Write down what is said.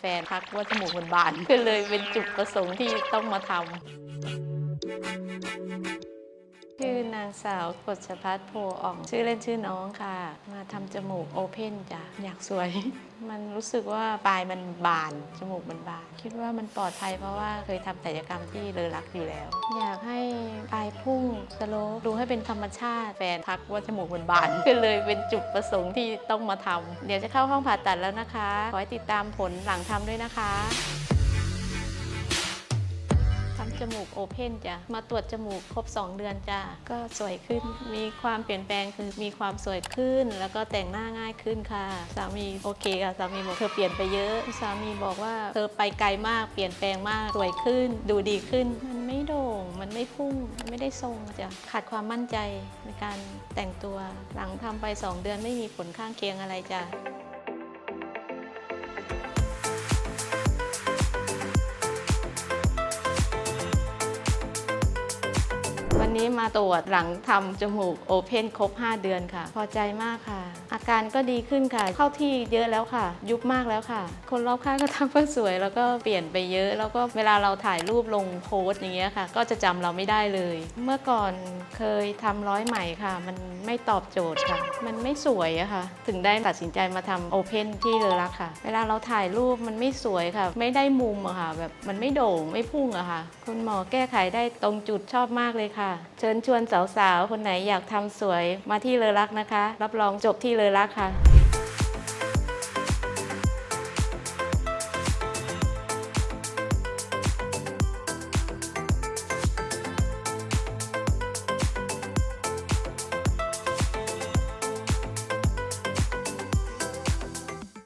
แฟนทักว่าจมูกมันบานก็เลยเป็นจุดประสงค์ที่ต้องมาทำ ชื่อนางสาวกฎชพัฒน์โพอ่อง ชื่อเล่นชื่อน้องค่ะ มาทำจมูกโอเพนจ้ะ อยากสวย มันรู้สึกว่าปลายมันบาน จมูกมันบาน คิดว่ามันปลอดภัยเพราะว่าเคยทำศัลยกรรมที่เลอรักอยู่แล้ว อยากให้ปลายพุ่งสโลปดูให้เป็นธรรมชาติ แฟนทักว่าจมูกมันบานก็เลยเป็นจุดประสงค์ที่ต้องมาทำเดี๋ยวจะเข้าห้องผ่าตัดแล้วนะคะ ขอให้ติดตามผลหลังทำด้วยนะคะ จมูกโอเพนจ้ะ มาตรวจจมูกครบ 2 เดือนจ้ะ ก็สวยขึ้น มีความเปลี่ยนแปลงคือมีความสวยขึ้น แล้วก็แต่งหน้าง่ายขึ้นค่ะ สามีโอเคค่ะ สามีบอกเธอเปลี่ยนไปเยอะ สามีบอกว่าเธอไปไกลมาก เปลี่ยนแปลงมาก สวยขึ้น ดูดีขึ้น มันไม่โด่ง มันไม่พุ่ง ไม่ได้ทรงจ้ะ ขาดความมั่นใจในการแต่งตัว หลังทำไป 2 เดือนไม่มีผลข้างเคียงอะไรจ้ะ วันนี้มาตรวจหลังทำจมูกโอเพนครบ 5 เดือนค่ะ พอใจมากค่ะ อาการก็ดีขึ้นค่ะ เข้าที่เยอะแล้วค่ะ ยุบมากแล้วค่ะ คนรอบข้างก็ทักว่าสวย แล้วก็เปลี่ยนไปเยอะ แล้วก็เวลาเราถ่ายรูปลงโพสต์อย่างเงี้ยค่ะ ก็จะจำเราไม่ได้เลย เมื่อก่อนเคยทำร้อยไหม่ค่ะ มันไม่ตอบโจทย์ค่ะ มันไม่สวยอะค่ะ ถึงได้ตัดสินใจมาทำโอเพนที่เลอรักค่ะ เวลาเราถ่ายรูปมันไม่สวยค่ะ ไม่ได้มุมอะค่ะ แบบมันไม่โด่งไม่พุ่งอะค่ะ คุณหมอแก้ไขได้ตรงจุดชอบมากเลยค่ะเชิญชวนสาวๆ คนไหนอยากทำสวยมาที่เลอรักนะคะ รับรองจบที่เลอรักค่ะ